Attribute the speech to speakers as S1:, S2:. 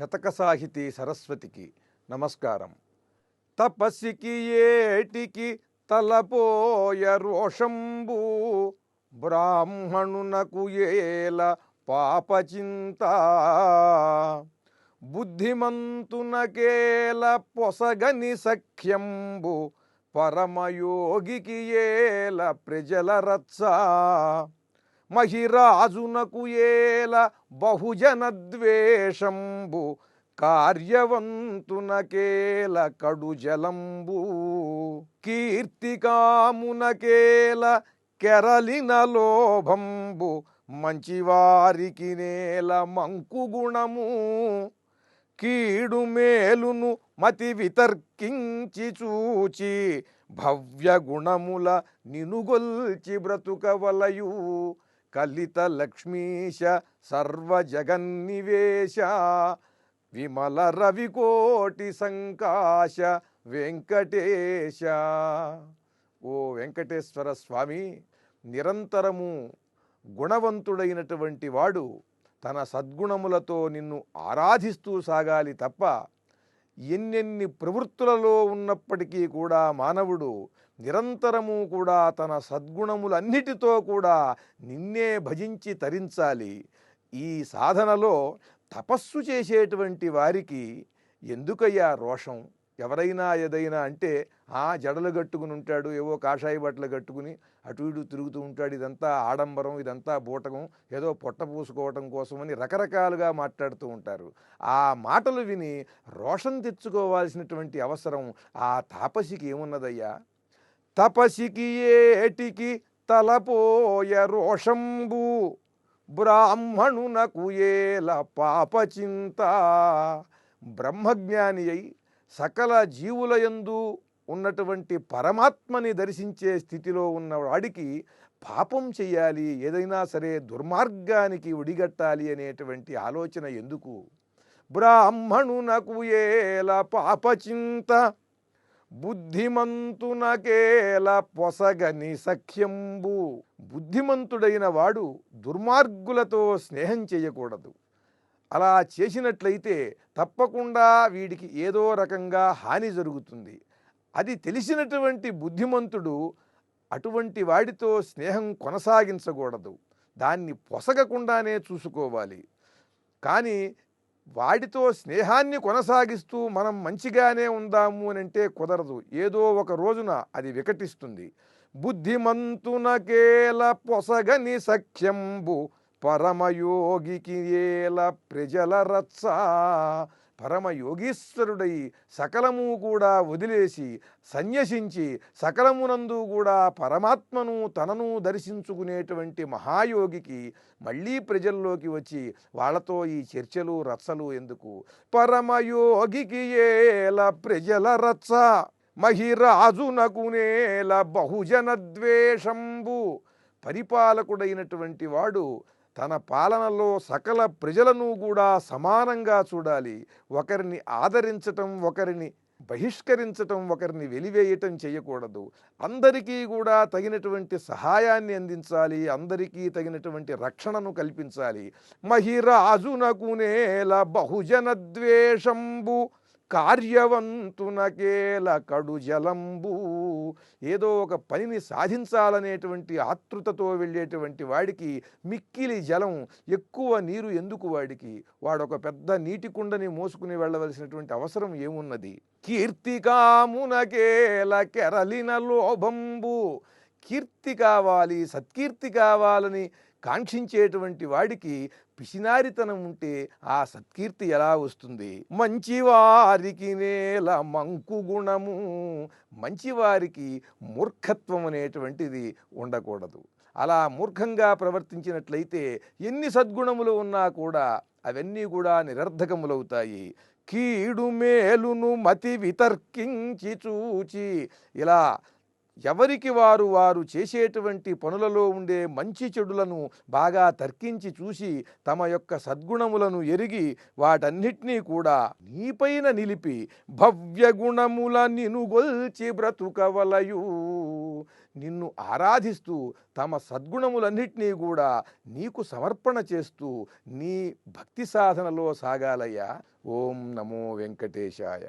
S1: శతక సాహితీ సరస్వతికి నమస్కారం. తపస్సికి ఏటికి తలపోయ రోషంబు బ్రాహ్మణునకు ఏల పాపచింత. బుద్ధిమంతునకేల పొసగని సఖ్యంబు పరమయోగికి ఏల ప్రజల రచ్చ. మహిరాజునకు ఏల బహుజన ద్వేషంబు కార్యవంతునకేల కడు జలంబు కీర్తికామునకేల కెరలిన లోభంబు మంచివారికి నేల మంకు గుణము కీడు మేలును మతి వితర్కించి చూచి భవ్య గుణముల నినుగొల్చి బ్రతుకవలయు కలిత లక్ష్మీశ సర్వజగన్నివేశ విమల రవికోటి సంకాశ వెంకటేశ. ఓ వెంకటేశ్వర స్వామి నిరంతరము గుణవంతుడైనటువంటి వాడు తన సద్గుణములతో నిన్ను ఆరాధిస్తూ సాగాలి తప్ప ఎన్నెన్ని ప్రవృత్తులలో ఉన్నప్పటికీ కూడా మానవుడు నిరంతరము కూడా తన సద్గుణములన్నిటితో కూడా నిన్నే భజించి తరించాలి. ఈ సాధనలో తపస్సు చేసేటువంటి వారికి ఎందుకయ్యా రోషం? ఎవరైనా ఏదైనా అంటే ఆ జడలు కట్టుకుని ఉంటాడు ఏవో కాషాయ బట్టలు కట్టుకుని అటు ఇటు తిరుగుతూ ఉంటాడు. ఇదంతా ఆడంబరం ఇదంతా బూటకం ఏదో పొట్ట పూసుకోవటం కోసమని రకరకాలుగా మాట్లాడుతూ ఉంటారు. ఆ మాటలు విని రోషం తెచ్చుకోవాల్సినటువంటి అవసరం ఆ తాపసికి ఏమున్నదయ్యా? తపసికి ఏటికి తలపోయ రోషంబు బ్రాహ్మణునకు ఏల పాపచింత. బ్రహ్మజ్ఞాని అయి సకల జీవుల యందు ఉన్నటువంటి పరమాత్మని దర్శించే స్థితిలో ఉన్నవాడికి పాపం చెయ్యాలి ఏదైనా సరే దుర్మార్గానికి ఒడిగట్టాలి అనేటువంటి ఆలోచన ఎందుకు? బ్రాహ్మణునకు ఏల పాపచింత బుద్ధిమంతునకేల పొసగని సఖ్యంబు. బుద్ధిమంతుడైన వాడు దుర్మార్గులతో స్నేహం చేయకూడదు అలా చేసినట్లయితే తప్పకుండా వీడికి ఏదో రకంగా హాని జరుగుతుంది. అది తెలిసినటువంటి బుద్ధిమంతుడు అటువంటి వాడితో స్నేహం కొనసాగించకూడదు. దాన్ని పొసగకుండానే చూసుకోవాలి. కానీ వాడితో స్నేహాన్ని కొనసాగిస్తూ మనం మంచిగానే ఉందాము అని అంటే కుదరదు. ఏదో ఒక రోజున అది వికటిస్తుంది. బుద్ధిమంతునకేల పొసగని సఖ్యంబు పరమయోగికి ఏల ప్రజల రచ్చ. పరమయోగీశ్వరుడై సకలము కూడా వదిలేసి సన్యసించి సకలమునందు కూడా పరమాత్మను తనను దర్శించుకునేటువంటి మహాయోగికి మళ్ళీ ప్రజల్లోకి వచ్చి వాళ్ళతో ఈ చర్చలు రచ్చలు ఎందుకు? పరమయోగికి ఏల ప్రజల రచ్చ. మహిరాజునకునేల బహుజన ద్వేషంబు. పరిపాలకుడైనటువంటి వాడు తన పాలనలో సకల ప్రజలను కూడా సమానంగా చూడాలి. ఒకరిని ఆదరించటం ఒకరిని బహిష్కరించటం ఒకరిని వెలివేయటం చేయకూడదు. అందరికీ కూడా తగినటువంటి సహాయాన్ని అందించాలి. అందరికీ తగినటువంటి రక్షణను కల్పించాలి. మహిరాజునకునేల బహుజన ద్వేషంబు కార్యవంతునకేల కడు జలంబూ ఏదో ఒక పనిని సాధించాలనేటువంటి ఆతృతతో వెళ్ళేటువంటి వాడికి మిక్కిలి జలం ఎక్కువ నీరు ఎందుకు వాడికి? వాడొక పెద్ద నీటి కుండని మోసుకుని వెళ్ళవలసినటువంటి అవసరం ఏమున్నది? కీర్తికామునకేల కెరలిన లోభంబు. కీర్తి కావాలి సత్కీర్తి కావాలని కాంక్షించేటువంటి వాడికి పిసినారితనం ఉంటే ఆ సత్కీర్తి ఎలా వస్తుంది? మంచివారికి నేల మంకు గుణము. మంచివారికి మూర్ఖత్వం అనేటువంటిది ఉండకూడదు. అలా మూర్ఖంగా ప్రవర్తించినట్లయితే ఎన్ని సద్గుణములు ఉన్నా కూడా అవన్నీ కూడా నిరర్ధకములవుతాయి. కీడు మేలును మతి వితర్కించి చూచి ఇలా ఎవరికి వారు వారు చేసేటువంటి పనులలో ఉండే మంచి చెడులను బాగా తర్కించి చూసి తమ యొక్క సద్గుణములను ఎరిగి వాటన్నిటినీ కూడా నీపైన నిలిపి భవ్య గుణముల నినుగొల్చి బ్రతుకవలయు. నిన్ను ఆరాధిస్తూ తమ సద్గుణములన్నిటినీ కూడా నీకు సమర్పణ చేస్తూ నీ భక్తి సాధనలో సాగాలయ్యా. ఓం నమో వెంకటేశాయ.